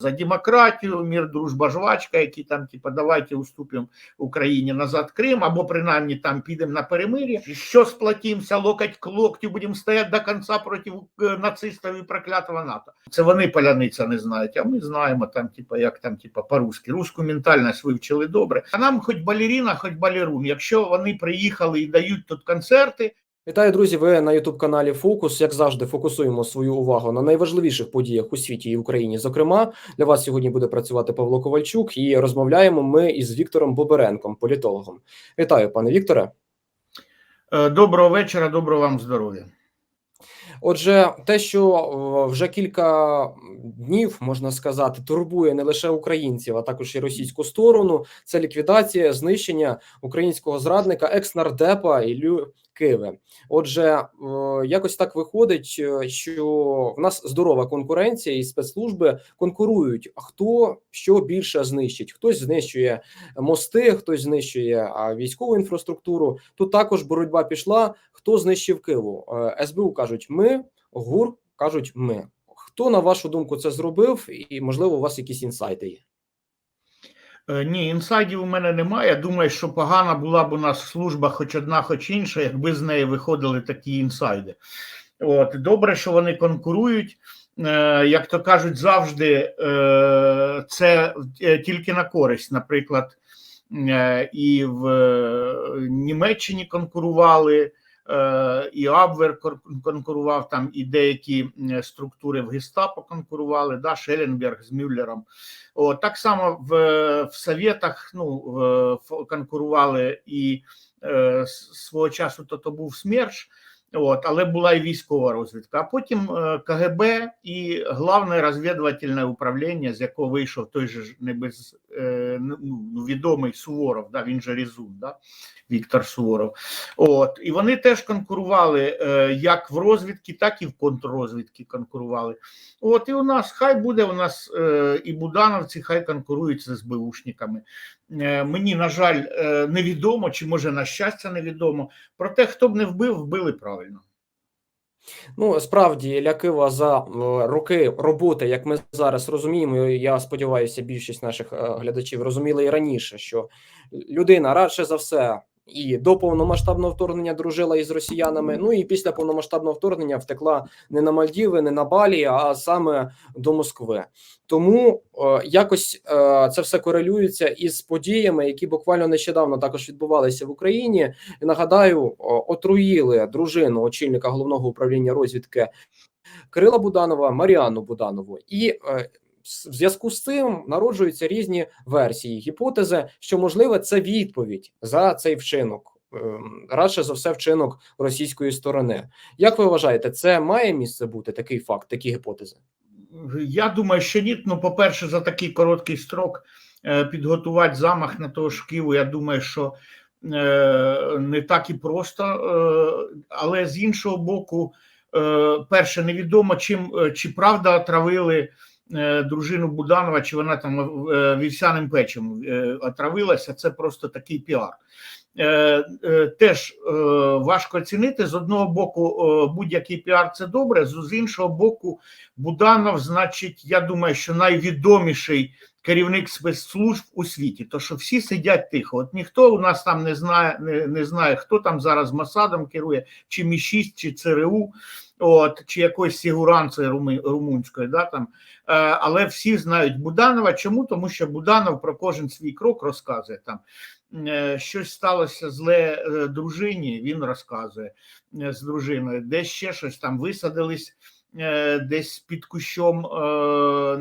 за демократію, мір, дружба, жвачка, які там, типа, давайте уступимо Україні назад Крим, або принаймні там підемо на перемир'я. Що сплатимося, локоть к локтю, будемо стояти до кінця проти е, нацистів і проклятого НАТО. Це вони поляниця не знають, а ми знаємо там, типа, як там, типа, по-русски. Руську ментальність вивчили добре. А нам хоч балеріна, хоч балерун. Якщо вони приїхали і дають тут концерти, Вітаю, друзі! Ви на youtube каналі Фокус. Як завжди, фокусуємо свою увагу на найважливіших подіях у світі і Україні. Зокрема, для вас сьогодні буде працювати Павло Ковальчук, і розмовляємо ми із Віктором Боберенком, політологом. Вітаю, пане Вікторе. е, доброго вечора, доброго вам здоров'я. Отже, те, що е, вже кілька днів можна сказати, турбує не лише українців, а також і російську сторону. Це ліквідація, знищення українського зрадника, екс-нардепа Іллю Киви. Отже, е, якось так виходить, е, що в нас здорова конкуренція, і спецслужби конкурують. Хто що більше знищить? Хтось знищує мости, хтось знищує військову інфраструктуру. Тут також боротьба пішла. Хто знищив Києву? Е, СБУ кажуть, ми ГУР кажуть, ми. Хто на вашу думку це зробив? І можливо, у вас якісь інсайти є? Е, Ні, інсайдів у мене немає. Думаю, що погана була б у нас служба, хоч одна, хоч інша, якби з неї виходили такі інсайди. От добре, що вони конкурують. Е, Як то кажуть, завжди е, це тільки на користь. Наприклад, і в Німеччині конкурували. Е, І Абвер конкурував там, і деякі структури в Гестапо конкурували, да, Шелленберг з Мюллером. О, так само в, в Совєтах ну, конкурували і е, свого часу то, то був СМЕРШ, от, але була і військова розвідка. А потім е, КГБ і головне розвідувальне управління, з якого вийшов той же не е, ну, ну, відомий Суворов, да, він же Різун, да, Віктор Суворов. От, і вони теж конкурували е, як в розвідці, так і в контррозвідці конкурували. От і у нас хай буде у нас і будановці, хай конкурують з СБУшниками. Е, мені, на жаль, е, невідомо, чи може на щастя невідомо. Проте, хто б не вбив, вбили правильно. Ну справді Лякива за е, роки роботи, як ми зараз розуміємо. Я сподіваюся, більшість наших глядачів розуміли і раніше, що людина радше за все і до повномасштабного вторгнення дружила із росіянами. Ну і після повномасштабного вторгнення втекла не на Мальдіви, не на Балі, а саме до Москви. Тому е, якось е, це все корелюється із подіями, які буквально нещодавно також відбувалися в Україні. Нагадаю, отруїли дружину очільника головного управління розвідки Кирила Буданова, Маріану Буданову, і е, в зв'язку з цим народжуються різні версії, гіпотези, що можливо це відповідь за цей вчинок. ем, Радше за все, вчинок російської сторони. Як ви вважаєте, це має місце бути такий факт, такі гіпотези? Я думаю, що ні. Ну, по-перше, за такий короткий строк е, підготувати замах на того ж Києву, я думаю, що е, не так і просто. Е, але з іншого боку, перше, невідомо, чим чи правда отравили дружину Буданова, чи вона там е, вівсяним печем е, отравилася. Це просто такий піар. Е, е, Теж е, важко оцінити з одного боку, е, будь-який піар це добре, з іншого боку, Буданов, значить, я думаю, що найвідоміший керівник спецслужб у світі. То що всі сидять тихо. От ніхто у нас там не знає, не, не знає, хто там зараз Масадом керує, чи Мі 6 чи ЦРУ, от, чи якоюсь сігуранцею руми- румунською. Да, там. Е, але всі знають Буданова. Чому? Тому що Буданов про кожен свій крок розказує там. е, Щось сталося зле е, дружині, він розказує з дружиною, десь ще щось там висадились десь під кущом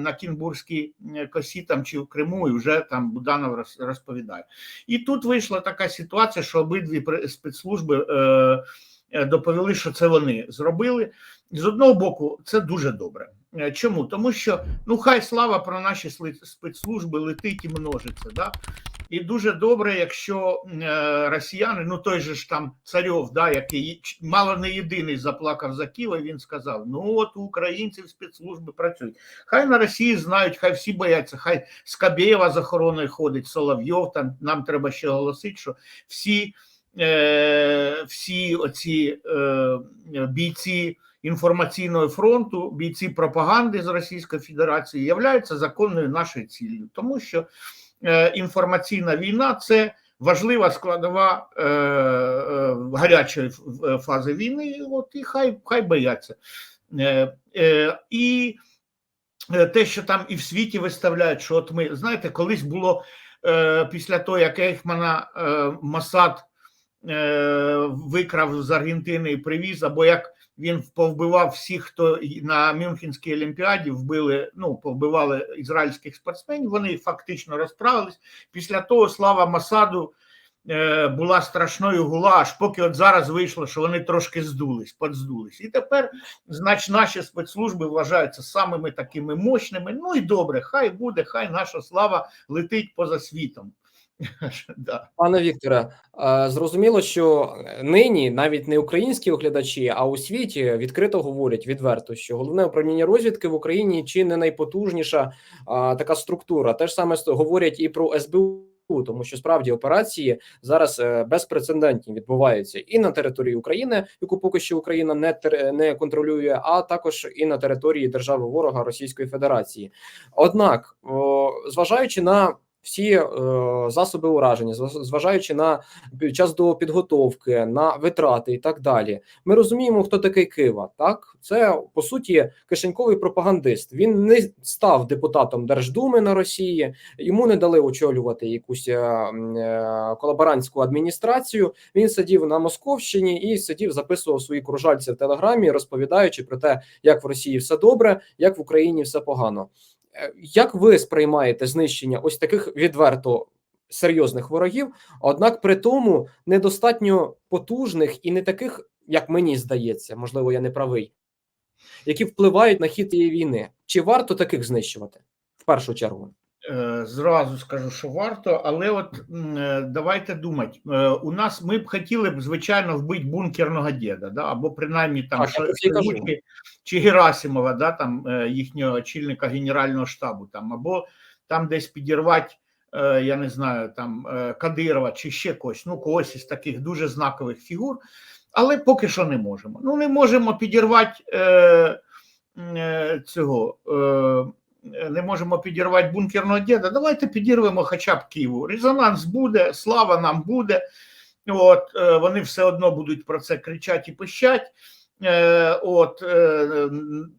на Кінбурзькій косі там чи в Криму, і вже там Буданов розповідає. І тут вийшла така ситуація, що обидві спецслужби доповіли, що це вони зробили. З одного боку, це дуже добре. Е, Чому? Тому що ну хай слава про наші спецслужби летить і множиться. Да? І дуже добре, якщо е, росіяни, ну той же ж там царьов, да, який мало не єдиний заплакав за Києва, він сказав: ну от у українців спецслужби працюють. Хай на Росії знають, хай всі бояться, хай Скабєєва з охороною ходить, Соловйов. Там нам треба ще оголосити, що всі, е, всі оці е, бійці інформаційного фронту, бійці пропаганди з Російської Федерації являються законною нашою ціллю, тому що е, інформаційна війна це важлива складова е, е, гарячої е, фази війни. От і хай хай бояться. Е, е, і е, те, що там і в світі виставляють, що от ми знаєте, колись було е, після того, як Ейхмана е, Масад викрав з Аргентини і привіз, або як він повбивав всіх, хто на Мюнхенській олімпіаді вбили, ну повбивали ізраїльських спортсменів. Вони фактично розправились. Після того слава Масаду е, була страшною гула, аж поки от зараз вийшло, що вони трошки здулись, подздулись. І тепер, значить, наші спецслужби вважаються самими такими мощними. Ну і добре, хай буде, хай наша слава летить поза світом. Пане Вікторе, е, зрозуміло, що нині навіть не українські оглядачі, а у світі відкрито говорять відверто, що головне управління розвідки в Україні чи не найпотужніша а, така структура. Те ж саме говорять і про СБУ. Тому що справді операції зараз е, безпрецедентні відбуваються і на території України, яку поки що Україна не тер- не контролює, а також і на території держави ворога Російської Федерації. Однак, о, зважаючи на всі е, засоби ураження, зваж- зважаючи на під час до підготовки, на витрати і так далі. Ми розуміємо, хто такий Кива. Так, це по суті кишеньковий пропагандист. Він не став депутатом Держдуми на Росії, йому не дали очолювати якусь е, е, колаборантську адміністрацію. Він сидів на Московщині і сидів, записував свої кружальці в телеграмі, розповідаючи про те, як в Росії все добре, як в Україні все погано. Е, Як ви сприймаєте знищення ось таких відверто серйозних ворогів, однак при тому недостатньо потужних і не таких, як мені здається, можливо, я не правий, які впливають на хід цієї війни? Чи варто таких знищувати в першу чергу? Е, Зразу скажу, що варто, але от е, давайте думати. Е, У нас ми б хотіли б, звичайно, вбити бункерного діда, да? або принаймні там. Шойгу чи, Герасимова, да? там їхнього очільника Генерального штабу, там, або там десь підірвати, я не знаю, там Кадирова чи ще когось, ну когось із таких дуже знакових фігур, але поки що не можемо. Ну, не можемо підірвати е, е, цього. Е, не можемо підірвати бункерного діда, давайте підірвемо хоча б Києву. Резонанс буде, слава нам буде. От, е, вони все одно будуть про це кричати і пищать. Е, От, е,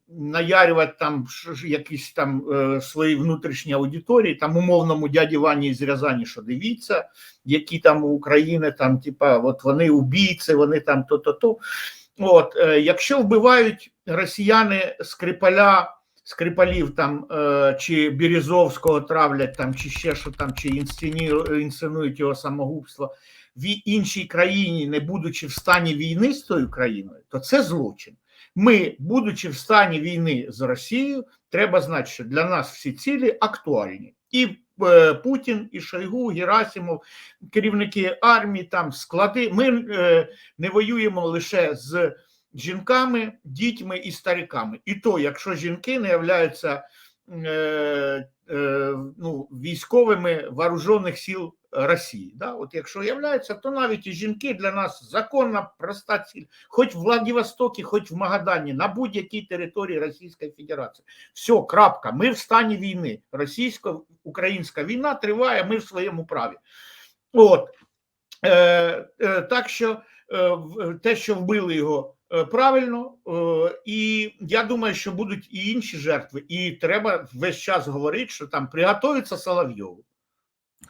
наярювати там якісь там е, свої внутрішні аудиторії, там умовному дяді Вані з Рязані, що дивіться, які там у України, там, типа, от вони убійці, вони там то-то-то. От, е, якщо вбивають росіяни Скрипаля, Скрипалів там е, чи Березовського травлять там, чи ще що там, чи інсценують його самогубство в іншій країні, не будучи в стані війни з тою країною, то це злочин. Ми, будучи в стані війни з Росією, треба знати, що для нас всі цілі актуальні. І е, Путін, і Шойгу, Герасимов, керівники армії, там склади. Ми е, не воюємо лише з жінками, дітьми і стариками. І то, якщо жінки не являються е, е, ну, військовими вооружених сил Росії. Да? От якщо являються, то навіть і жінки для нас законна, проста ціль, хоч в Владивостокі, хоч в Магадані, на будь-якій території Російської Федерації. Все, крапка. Ми в стані війни. Російсько-українська війна триває, ми в своєму праві. От. Е, е, так що е, те, що вбили його правильно, е, і я думаю, що будуть і інші жертви, і треба весь час говорити, що там приготується Соловйову.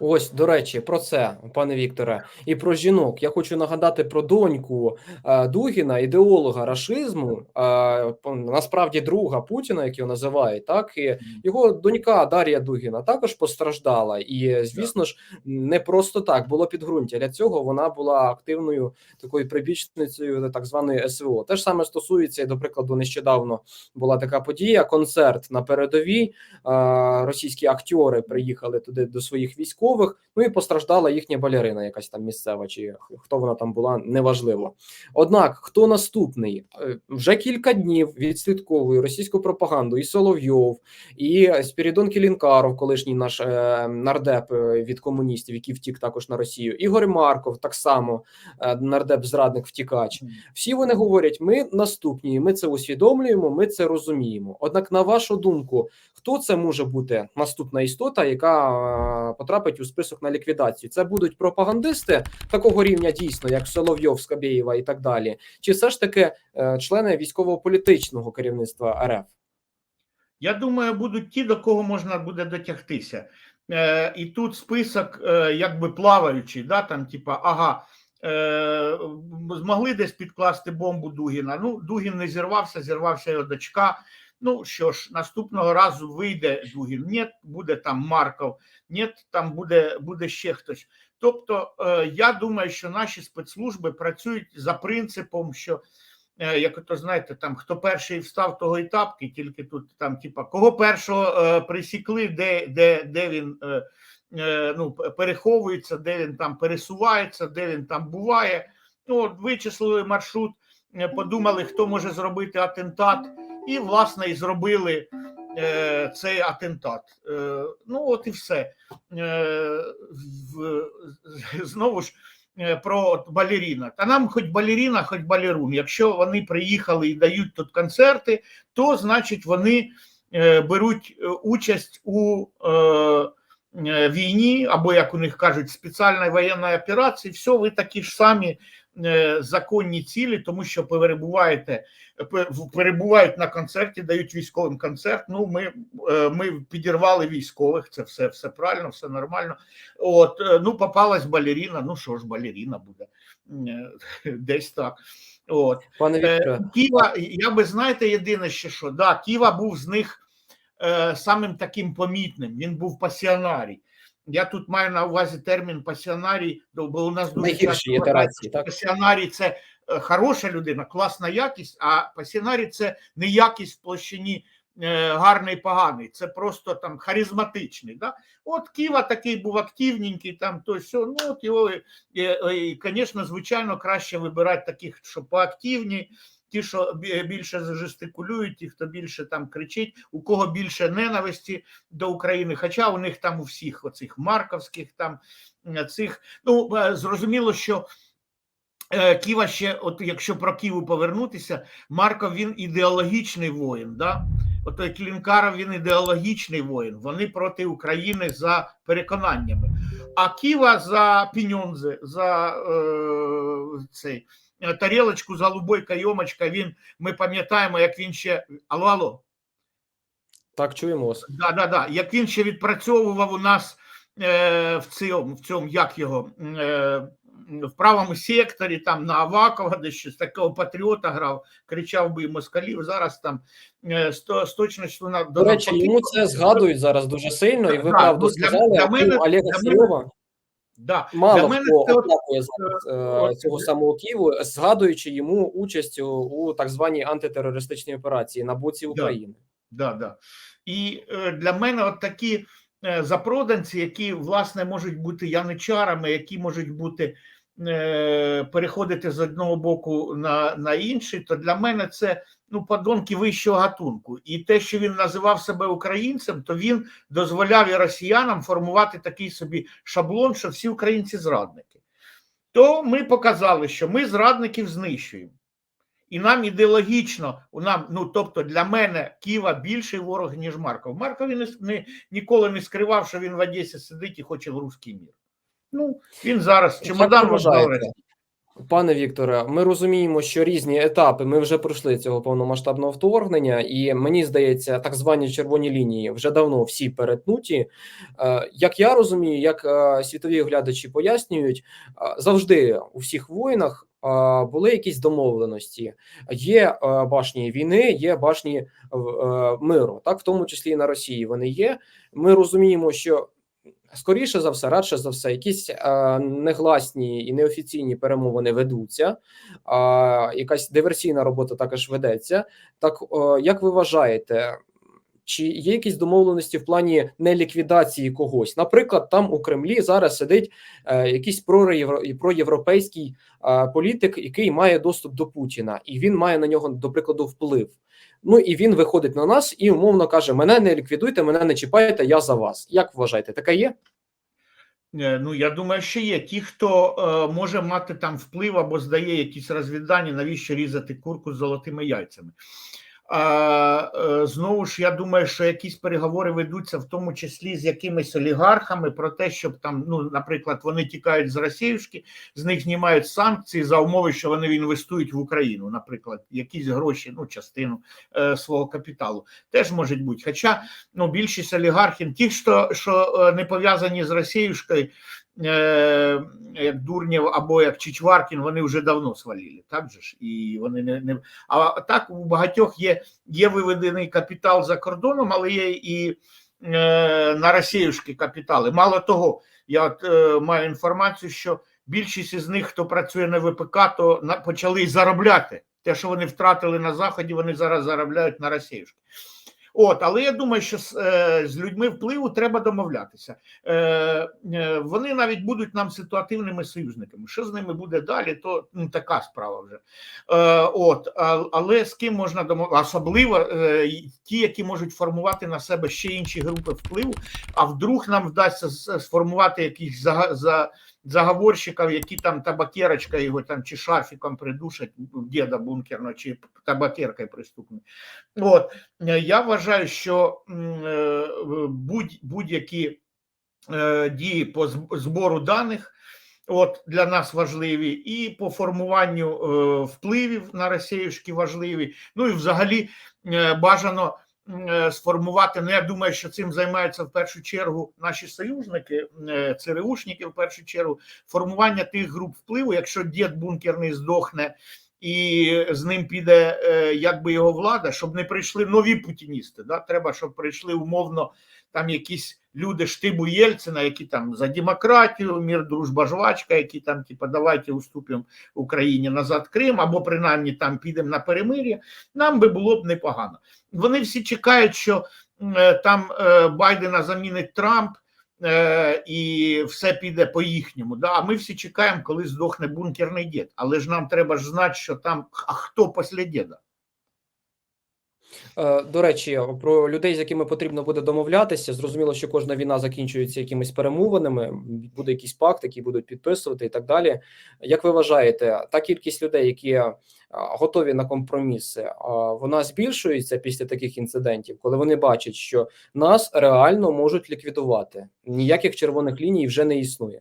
Ось, до речі, про це, пане Вікторе, і про жінок. Я хочу нагадати про доньку е, Дугіна, ідеолога рашизму, е, насправді друга Путіна, як його називають, так і його донька Дар'я Дугіна також постраждала. І звісно ж, не просто так було підґрунтя. Для цього вона була активною такою прибічницею так званої СВО. Те ж саме стосується, і, до прикладу, нещодавно була така подія: концерт на передовій. Е, Російські актори приїхали туди до своїх військових. Військових. Ну і постраждала їхня балерина, якась там місцева, чи хто вона там була, неважливо. Однак, хто наступний Е, вже кілька днів відслідковує російську пропаганду, і Соловйов, і Спірідон Кілінкаров, колишній наш е, нардеп е, від комуністів, який втік також на Росію, Ігор Марков, так само е, нардеп зрадник втікач. Всі вони говорять: ми наступні, ми це усвідомлюємо, ми це розуміємо. Однак, на вашу думку, хто це може бути наступна істота, яка е, потрапить у список на ліквідацію? Це будуть пропагандисти такого рівня, дійсно, як Соловйов, Скабєєва і так далі, чи все ж таки е, члени військово-політичного керівництва РФ? Я думаю, будуть ті, до кого можна буде дотягтися. Е, і тут список, е, якби плаваючий, да, там, типа, ага, е, змогли десь підкласти бомбу Дугіна. Ну, Дугін не зірвався, зірвався його дочка. Ну що ж, наступного разу вийде Дугін. Ні, буде там Марков, ні, там буде, буде ще хтось. Тобто, е, я думаю, що наші спецслужби працюють за принципом, що е, як то знаєте, там хто перший встав, того і тапки, тільки тут там, типа, кого першого е, присікли, де, де, де він ну, переховується, де він там пересувається, де він там буває. Ну, от вичислили маршрут, подумали, хто може зробити атентат, і, власне, і зробили е, цей атентат. Е, ну, от і все. Е, в, знову ж е, про балеріна. Та нам хоч балеріна, хоч балерун. Якщо вони приїхали і дають тут концерти, то значить вони е, беруть е, участь у е, війні, або як у них кажуть, спеціальної воєнної операції. Все, ви такі ж самі законні цілі, тому що перебуваєте, перебувають на концерті, дають військовим концерт. Ну, ми, е, ми підірвали військових, це все, все правильно, все нормально. От, е, ну, попалась балеріна, ну що ж, балеріна буде Е, десь так. От. Пане Е, Ківа, я би знаєте, єдине ще що, да, Ківа був з них е, самим таким помітним, він був пасіонарій. Я тут маю на увазі термін пасіонарій, бо у нас дуже часто ітерації, так? пасіонарій це е, хороша людина, класна якість, а пасіонарій це не якість в площині е, гарний, поганий, це просто там харизматичний. Да? От Ківа такий був активненький, там то все. Ну от його, і, і, і, звісно, звичайно, краще вибирати таких, що поактивні. Ті, що більше жестикулюють, ті, хто більше там кричить, у кого більше ненависті до України. Хоча у них там у всіх оцих марковських там цих. Ну е, зрозуміло, що е, Ківа ще, от якщо про Ківу повернутися, Марков він ідеологічний воїн. Да? От Клінкаров він ідеологічний воїн. Вони проти України за переконаннями. А Ківа за піньонзи, за е, цей тарілочку за голубой кайомочка. Він ми пам'ятаємо, як він ще алло, алло. Так, чуємо вас. Да, да, да. Як він ще відпрацьовував у нас е, в цьому, в цьому, як його, е, в правому секторі, там на Авакова, де щось такого патріота грав, кричав би москалів. Зараз там е, з, то- з точністю на До речі, йому це згадують зараз дуже сильно, і ви Так, правду ну, для- сказали, для мене- Олега для мене- Да. мало для мене хто це от- оплакує зараз е, цього самого Києву, згадуючи йому участь у, у так званій антитерористичній операції на боці України. Да, да. І е, для мене от такі е, запроданці, які власне можуть бути яничарами, які можуть бути е, переходити з одного боку на, на інший, то для мене це ну подонки вищого гатунку. І те, що він називав себе українцем, то він дозволяв і росіянам формувати такий собі шаблон, що всі українці зрадники. То ми показали, що ми зрадників знищуємо. І нам ідеологічно, нам, ну тобто для мене Ківа більший ворог, ніж Марков. Марков він не, не, ніколи не скривав, що він в Одесі сидить і хоче в русський мір. Ну, він зараз чемодан ви вважаєте? роздав. Пане Вікторе, ми розуміємо, що різні етапи ми вже пройшли цього повномасштабного вторгнення, і мені здається, так звані червоні лінії вже давно всі перетнуті. Е, Як я розумію, як е, світові оглядачі пояснюють, е, завжди у всіх воїнах були якісь домовленості. Є башні війни, є башні миру, так в тому числі і на Росії вони є. Ми розуміємо, що скоріше за все, радше за все, якісь е, негласні і неофіційні перемовини ведуться. е, якась диверсійна робота також ведеться. Так, е, як ви вважаєте, чи є якісь домовленості в плані неліквідації когось? Наприклад, там у Кремлі зараз сидить е, якийсь проєвро, проєвропейський е, політик, який має доступ до Путіна, і він має на нього, до прикладу, вплив. Ну і він виходить на нас і умовно каже: Мене не ліквідуйте, мене не чіпайте, я за вас. Як вважаєте, таке є? Е, Ну, я думаю, що є. Ті, хто е, може мати там вплив або здає якісь розвідання, навіщо різати курку з золотими яйцями. Е, знову ж, я думаю, що якісь переговори ведуться, в тому числі з якимись олігархами, про те, щоб там, ну, наприклад, вони тікають з Росіюшки, з них знімають санкції за умови, що вони інвестують в Україну, наприклад, якісь гроші, ну, частину е, свого капіталу. Теж можуть бути. Хоча ну, більшість олігархів, ті, що, що е, не пов'язані з Росіюшкою, е, як Дурнєв або як Чичваркін, вони вже давно свалили, так же ж? І вони не, не... А так у багатьох є, є виведений капітал за кордоном, але є і е, на Росіюшки капітали. Мало того, я от, е, маю інформацію, що більшість із них, хто працює на ВПК, то на, почали заробляти. Те, що вони втратили на Заході, вони зараз заробляють на Росіюшки. От, але я думаю, що з, е, з людьми впливу треба домовлятися. Е, е, вони навіть будуть нам ситуативними союзниками. Що з ними буде далі, то ну, така справа вже. Е, от, але з ким можна домовлятися? Особливо е, ті, які можуть формувати на себе ще інші групи впливу, а вдруг нам вдасться сформувати якісь за, за, заговорщиків, які там табакерочка його там чи шарфіком придушать діда бункерного, чи табакеркою пристукнуть. От. Я вважаю, що м, е, будь, будь-які е, дії по збору даних от, для нас важливі, і по формуванню е, впливів на Росіюшки важливі. Ну і взагалі бажано сформувати. Ну, я думаю, що цим займаються в першу чергу наші союзники, ЦРУшники в першу чергу, формування тих груп впливу, якщо дід бункерний здохне і з ним піде е, якби його влада, щоб не прийшли нові путіністи. Да? Треба, щоб прийшли умовно там якісь люди штибу Єльцина, які там за демократію, мір, дружба, жвачка, які там, типа, давайте уступимо Україні назад Крим, або принаймні там підемо на перемир'я. Нам би було б непогано. Вони всі чекають, що е, там е, Байдена замінить Трамп. Е, І все піде по їхньому. Да? А ми всі чекаємо, коли здохне бункерний дід. Але ж нам треба ж знати, що там а хто після діда. Е, До речі, про людей, з якими потрібно буде домовлятися. Зрозуміло, що кожна війна закінчується якимись перемовинами, буде якийсь пакт, який будуть підписувати і так далі. Як ви вважаєте, та кількість людей, які готові на компроміси, вона збільшується після таких інцидентів, коли вони бачать, що нас реально можуть ліквідувати. Ніяких червоних ліній вже не існує.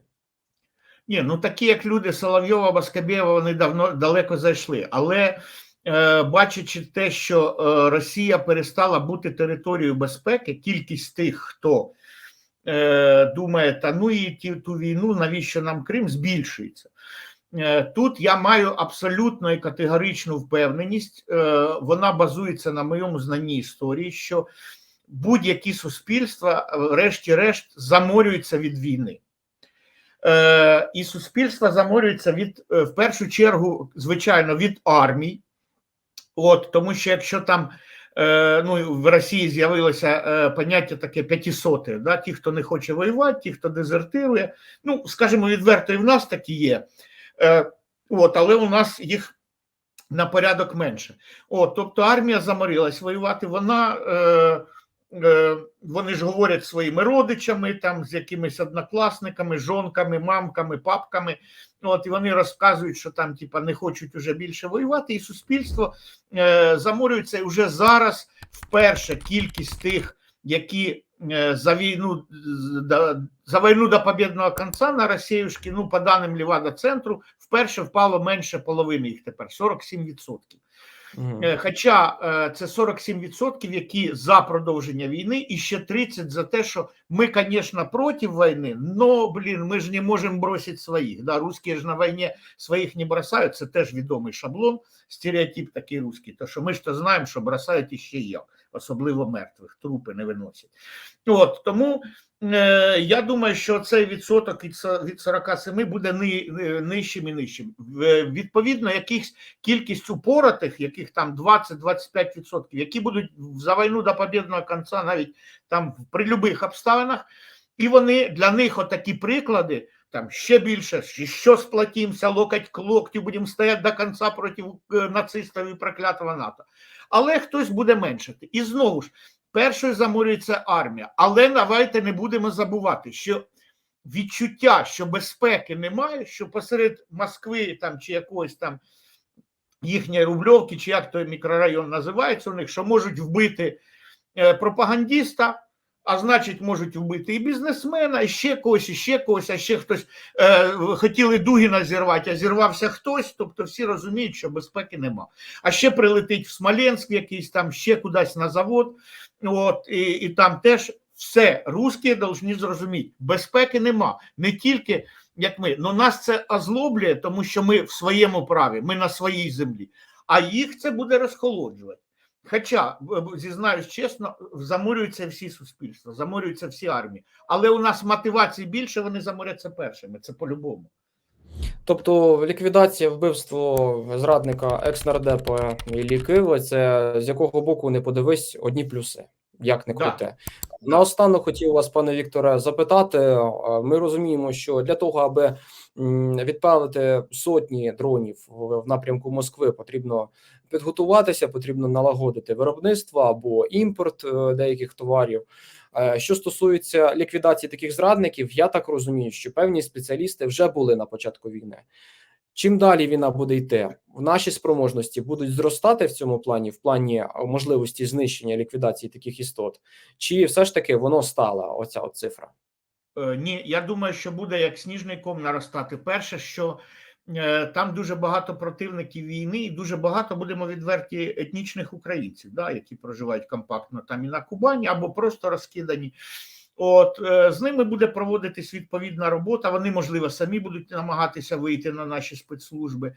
Ні, ну такі, як люди Соловйова, Баскабєва, вони давно далеко зайшли. Але е, бачачи те, що е, Росія перестала бути територією безпеки, кількість тих, хто е, думає, та ну і ті, ту війну, навіщо нам Крим, збільшується. Е, Тут я маю абсолютно і категоричну впевненість. е, Вона базується на моєму знанні історії, що будь-які суспільства, е, врешті-решт, заморюються від війни. І суспільство заморюється від в першу чергу, звичайно, від армій. От, тому що якщо там ну, в Росії з'явилося поняття таке п'ятісоти, да, ті, хто не хоче воювати, ті, хто дезертирує, ну, скажімо, відверто, і в нас такі є. Е, от, але у нас їх на порядок менше. От, тобто армія заморилась воювати, вона. Е, Е, вони ж говорять своїми родичами, там з якимись однокласниками, жонками, мамками, папками. От і вони розказують, що там типа не хочуть уже більше воювати, і суспільство е, заморюється і вже зараз вперше кількість тих, які за війну до, за війну до побєдного кінця на Росіюшки, ну по даним Лівада центру, вперше впало менше половини їх тепер 47%. Мгм. Е, Хоча е, це 47%, які за продовження війни, і ще 30% за те, що ми, звісно, проти війни, но, блін, ми ж не можемо бросити своїх. Да, русські ж на війні своїх не бросають, це теж відомий шаблон, стереотип такий русський. То що ми ж то знаємо, що бросають іще як. Особливо мертвих, трупи не виносять. От тому е, я думаю, що цей відсоток від со- від 47 буде ни, ни- нижчим і нижчим. Відповідно, якихось кількість упоротих, яких там 20-25%, які будуть за війну до побєдного кінця, навіть там при будь-яких обставинах, і вони для них отакі приклади. Там ще більше, що сплатимося, локоть к локтю, будемо стояти до кінця проти е, нацистів і проклятого НАТО. Але хтось буде меншати. І знову ж, першою заморюється армія. Але давайте не будемо забувати, що відчуття, що безпеки немає, що посеред Москви там чи якоїсь там їхньої Рубльовки, чи як той мікрорайон називається у них, що можуть вбити пропагандіста. пропагандиста, а значить, можуть вбити і бізнесмена, і ще когось, і ще когось, а ще хтось е, хотіли Дугіна зірвати, а зірвався хтось. Тобто всі розуміють, що безпеки нема. А ще прилетить в Смоленськ, якийсь там ще кудись на завод. От і, і там теж все русські повинні зрозуміти, безпеки нема. Не тільки як ми, ну нас це озлоблює, тому що ми в своєму праві, ми на своїй землі, а їх це буде розхолоджувати. Хоча, зізнаюсь чесно, заморюються всі суспільства, заморюються всі армії. Але у нас мотивації більше, вони заморяться першими. Це по-любому. Тобто ліквідація вбивство зрадника екс-нардепа Іллі Києва, це з якого боку не подивись одні плюси, як не Да. Наостанок хотів вас, пане Вікторе, запитати. е, Ми розуміємо, що для того, аби відправити сотні дронів в в напрямку Москви, потрібно підготуватися, потрібно налагодити виробництво або імпорт е, деяких товарів. Е, Що стосується ліквідації таких зрадників, я так розумію, що певні спеціалісти вже були на початку війни. Чим далі війна буде йти, в наші спроможності будуть зростати в цьому плані, в плані е, можливості знищення ліквідації таких істот, чи все ж таки воно стала оця от цифра? Е, Ні, я думаю, що буде як сніжний ком наростати. Перше, що е, там дуже багато противників війни, і дуже багато будемо відверті етнічних українців, да, які проживають компактно там і на Кубані, або просто розкидані. От е, з ними буде проводитись відповідна робота. Вони, можливо, самі будуть намагатися вийти на наші спецслужби.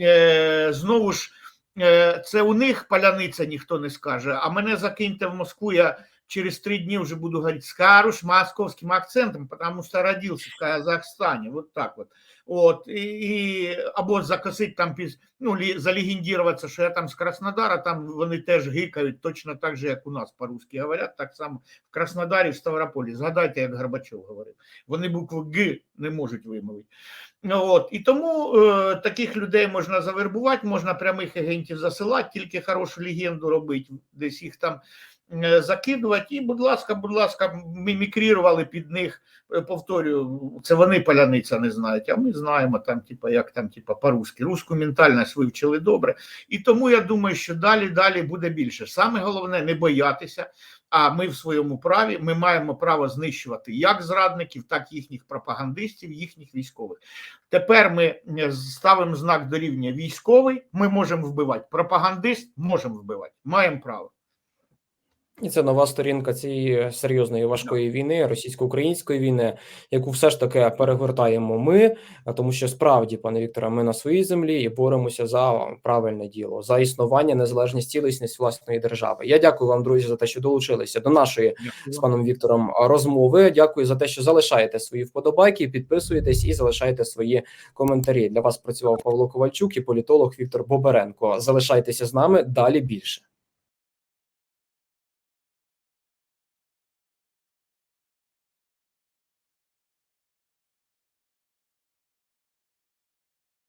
Е, Знову ж, е, це у них паляниця ніхто не скаже. А мене закиньте в Москву. Я через три дня уже буду говорить с хорош московским акцентом, потому что родился в Казахстане, вот так вот. От, і, і, або закосить там, ну, лі, залегендіруватися, що я там з Краснодара, там вони теж гикають точно так же, як у нас по-русски говорять, так само в Краснодарі, в Ставрополі. Згадайте, як Горбачов говорив. Вони букву Г не можуть вимовити. Ну, От, і тому е, таких людей можна завербувати, можна прямих агентів засилати, тільки хорошу легенду робити, десь їх там закидувати. І, будь ласка, будь ласка, мімікрірували під них. Е, Повторюю, це вони паляниця не знають, а ми знаємо там, типа, як там, типа, по-русски. Русську ментальність вивчили добре. І тому я думаю, що далі далі буде більше. Саме головне не боятися. А ми в своєму праві ми маємо право знищувати як зрадників, так і їхніх пропагандистів, їхніх військових. Тепер ми е, ставимо знак дорівнює військовий. Ми можемо вбивати пропагандист, можемо вбивати. Маємо право. І це нова сторінка цієї серйозної важкої війни, російсько-української війни, яку все ж таки перегортаємо ми, тому що справді, пане Вікторе, ми на своїй землі і боремося за правильне діло, за існування, незалежність, цілісність власної держави. Я дякую вам, друзі, за те, що долучилися до нашої з паном Віктором розмови. Дякую за те, що залишаєте свої вподобайки, підписуєтесь і залишаєте свої коментарі. Для вас працював Павло Ковальчук і політолог Віктор Боберенко. Залишайтеся з нами далі більше.